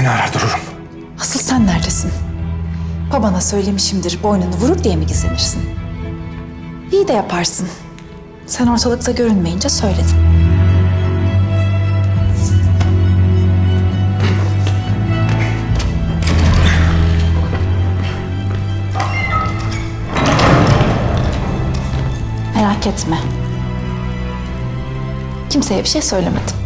seni arar dururum. Asıl sen neredesin? Babana söylemişimdir boynunu vurur diye mi gizlenirsin? İyi de yaparsın. Sen ortalıkta görünmeyince söyledim. Merak etme. Kimseye bir şey söylemedim.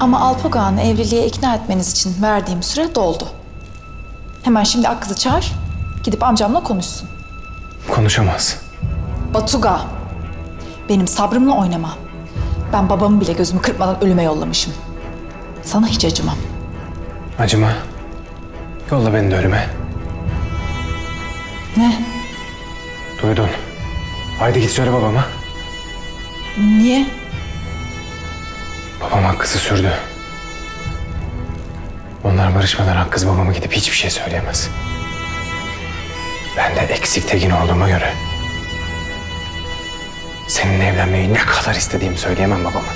Ama Alpagağan'ı evliliğe ikna etmeniz için verdiğim süre doldu. Hemen şimdi Akkız'ı çağır, gidip amcamla konuşsun. Konuşamaz. Batuga, benim sabrımla oynama. Ben babamı bile gözümü kırpmadan ölüme yollamışım. Sana hiç acımam. Acıma. Yolla beni de ölüme. Ne? Duydun. Haydi git söyle babama. Niye? Babam hakkısı sürdü. Onlar barışmadan hakkız babama gidip hiçbir şey söyleyemez. Ben de eksik tekin olduğuma göre... ...seninle evlenmeyi ne kadar istediğimi söyleyemem babama.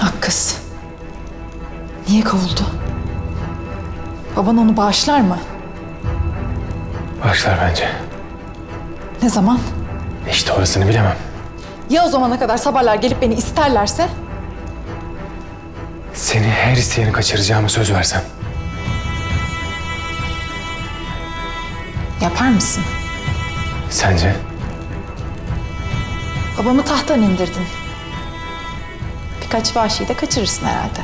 Hakkız. Niye kovuldu? Baban onu bağışlar mı? Başlar bence. Ne zaman? İşte orasını bilemem. Ya o zamana kadar sabahlar gelip beni isterlerse? Seni her isteyeni kaçıracağıma söz versem. Yapar mısın? Sence? Babamı tahttan indirdin. Birkaç vahşiyi de kaçırırsın herhalde.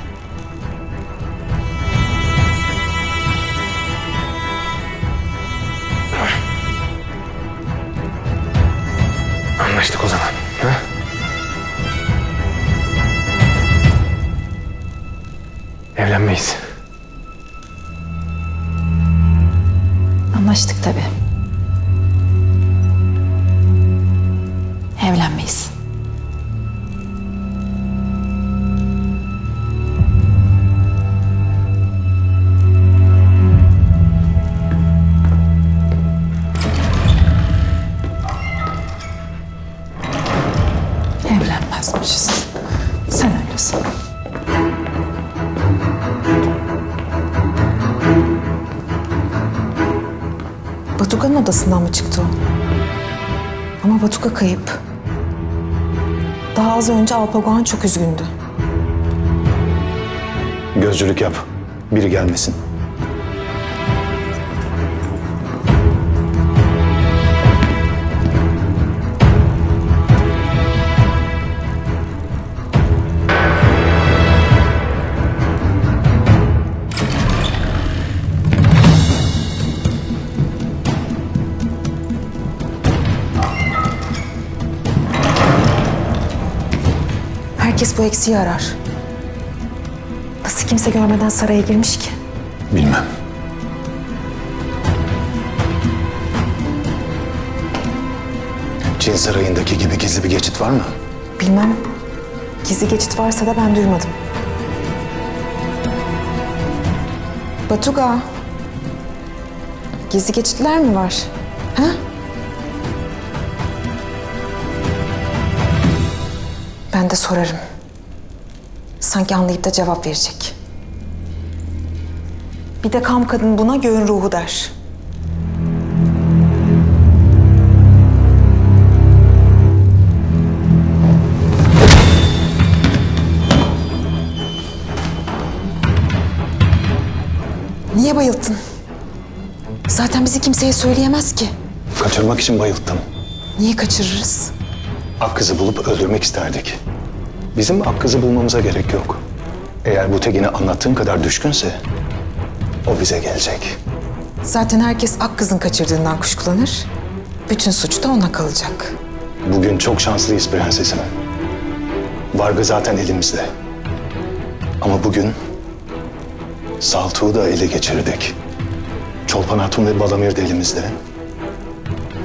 Anlaştık o zaman. Ha? Evlenmeyiz. Anlaştık tabii. Evlenmeyiz. Evlenmezmişiz. Sen öylesin. Batuka'nın odasından mı çıktı o? Ama Batuka kayıp. Daha az önce Alpagoan çok üzgündü. Gözcülük yap. Biri gelmesin. Herkes bu eksiği arar. Nasıl kimse görmeden saraya girmiş ki? Bilmem. Çin sarayındaki gibi gizli bir geçit var mı? Bilmem. Gizli geçit varsa da ben duymadım. Batuga. Gizli geçitler mi var? Ha? Ben de sorarım. Sanki anlayıp da cevap verecek. Bir de kam kadın buna göğün ruhu der. Niye bayılttın? Zaten bizi kimseye söyleyemez ki. Kaçırmak için bayılttım. Niye kaçırırız? Akkız'ı bulup öldürmek isterdik. Bizim Akkız'ı bulmamıza gerek yok. Eğer bu Tegin'e anlattığın kadar düşkünse... ...o bize gelecek. Zaten herkes ak kızın kaçırdığından kuşkulanır. Bütün suç da ona kalacak. Bugün çok şanslıyız prensesim. Vargı zaten elimizde. Ama bugün... Saltuğu da ele geçirdik. Çolpan Hatun ve Balamir de elimizde.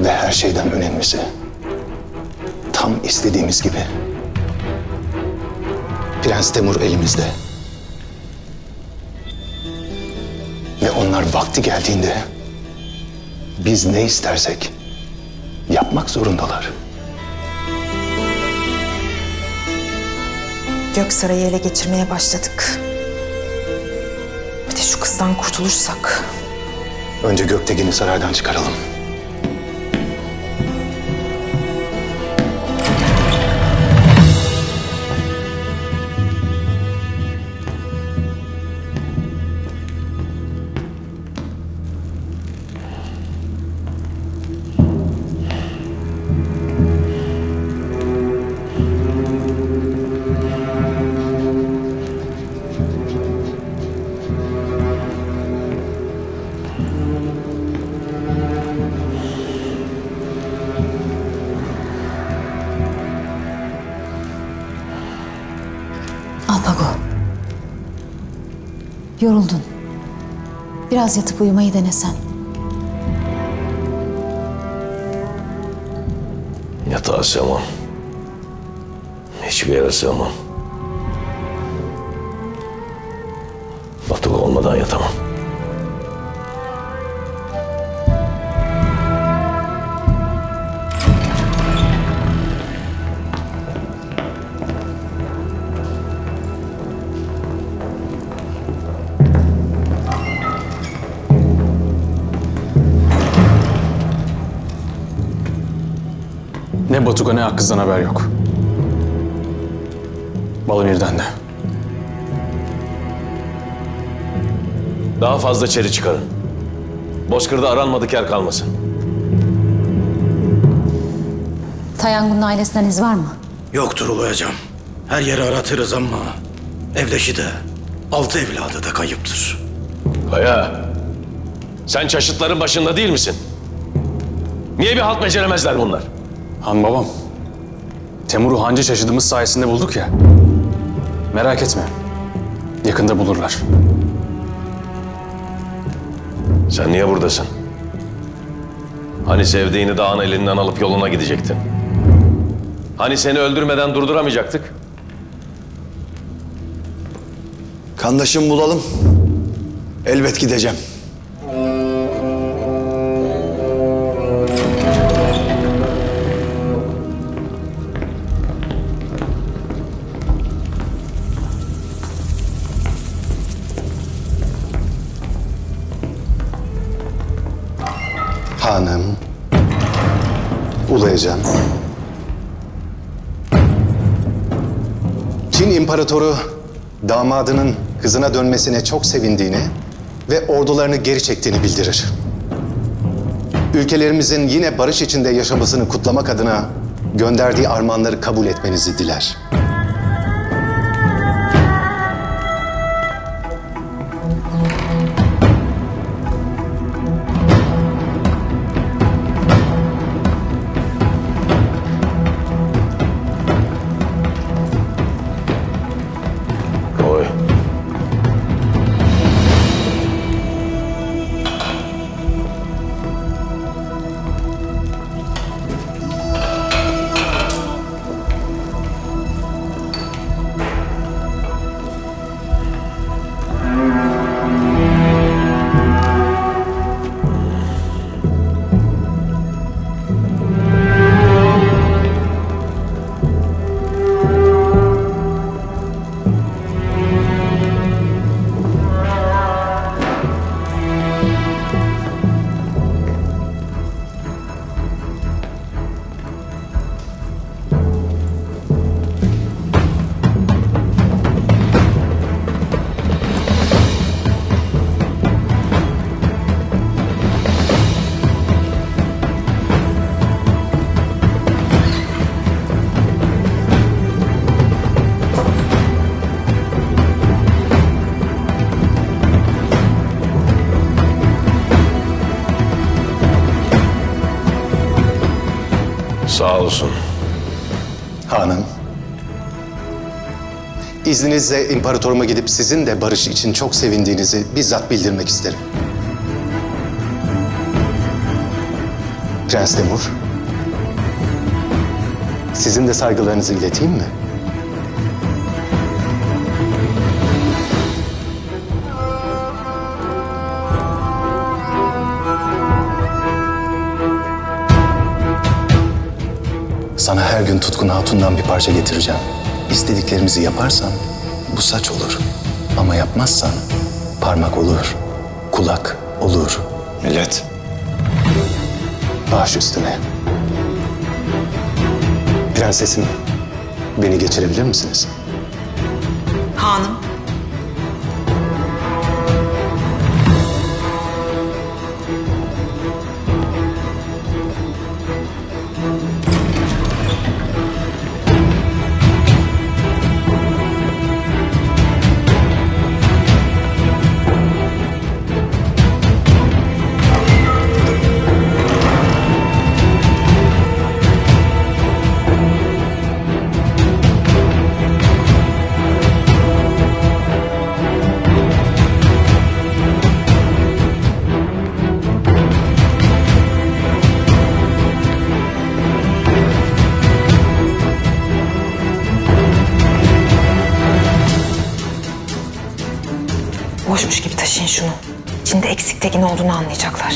Ve her şeyden önemlisi... ...tam istediğimiz gibi... Prens Temur elimizde. Ve onlar vakti geldiğinde... ...biz ne istersek... ...yapmak zorundalar. Göksaray'ı ele geçirmeye başladık. Bir de şu kızdan kurtulursak. Önce Göktekin'i saraydan çıkaralım. Yoruldun. Biraz yatıp uyumayı denesen. Yatağa sığmam. Hiçbir yere sığmam. Batık olmadan yatamam. Batuka ne Akkız'dan haber yok. Balamir'den de. Daha fazla çeri çıkarın. Bozkır'da aranmadık yer kalmasın. Tayangun'un ailesinden iz var mı? Yoktur ulayacağım. Her yeri aratırız ama evdeşi de altı evladı da kayıptır. Kaya, sen çaşıtların başında değil misin? Niye bir halt beceremezler bunlar? Han babam. Temur'u hancı şaşıdığımız sayesinde bulduk ya. Merak etme. Yakında bulurlar. Sen niye buradasın? Hani sevdiğini dağın elinden alıp yoluna gidecektin? Hani seni öldürmeden durduramayacaktık? Kandaşım bulalım. Elbet gideceğim. Ulayacağım. Çin İmparatoru damadının kızına dönmesine çok sevindiğini ve ordularını geri çektiğini bildirir. Ülkelerimizin yine barış içinde yaşamasını kutlamak adına gönderdiği armağanları kabul etmenizi diler. Olsun. Hanım, izninizle imparatoruma gidip sizin de barış için çok sevindiğinizi bizzat bildirmek isterim. Prens Temur, sizin de saygılarınızı ileteyim mi? Sana her gün Tutkun Hatun'dan bir parça getireceğim. istediklerimizi yaparsan bu saç olur. Ama yapmazsan parmak olur, kulak olur. Millet. Baş üstüne. Prensesim, beni geçirebilir misiniz? Hanım. Boşmuş gibi taşıyın şunu. İçinde eksik tekin olduğunu anlayacaklar.